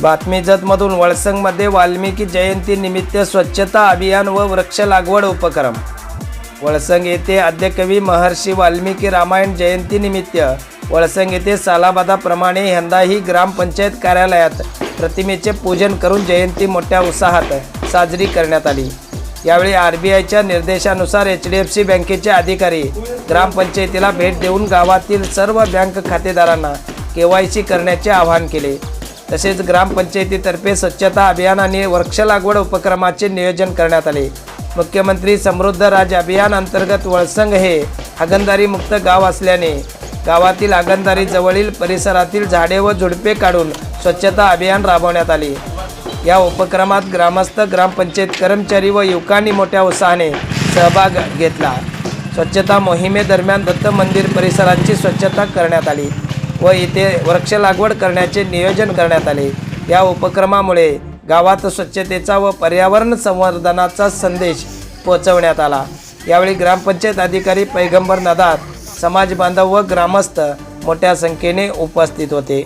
बातमी जतमधून वळसंगमध्ये वाल्मिकी जयंती निमित्त स्वच्छता अभियान व वृक्ष लागवड उपक्रम. वळसंग येथे आद्यकवी महर्षी वाल्मिकी रामायण जयंती निमित्त वळसंग येथे सालाबादाप्रमाणे यंदाही ग्रामपंचायत कार्यालयात प्रतिमेचे पूजन करून जयंती मोठ्या उत्साहात साजरी करण्यात आली. यावेळी आर बी आयच्या निर्देशानुसार एच डी एफ सी बँकेचे अधिकारी ग्रामपंचायतीला भेट देऊन गावातील सर्व बँक खातेदारांना के वाय सी करण्याचे आवाहन केले. तसेच ग्रामपंचायतीतर्फे स्वच्छता अभियान आणि वृक्ष लागवड उपक्रमाचे नियोजन करण्यात आले. मुख्यमंत्री समृद्ध राज अभियान अंतर्गत वळसंग हे हागणदारी मुक्त गाव असल्याने गावातील हागंदारीजवळील परिसरातील झाडे व झुडपे काढून स्वच्छता अभियान राबवण्यात आले. या उपक्रमात ग्रामस्थ ग्रामपंचायत कर्मचारी व युवकांनी मोठ्या उत्साहाने सहभाग घेतला. स्वच्छता मोहिमेदरम्यान दत्त मंदिर परिसरांची स्वच्छता करण्यात आली. व इथे वृक्ष लागवड करण्याचे नियोजन करण्यात आले. या उपक्रमामुळे गावात स्वच्छतेचा व पर्यावरण संवर्धनाचा संदेश पोहोचवण्यात आला. यावेळी ग्रामपंचायत अधिकारी पैगंबर नदात समाज बांधव व ग्रामस्थ मोठ्या संख्येने उपस्थित होते.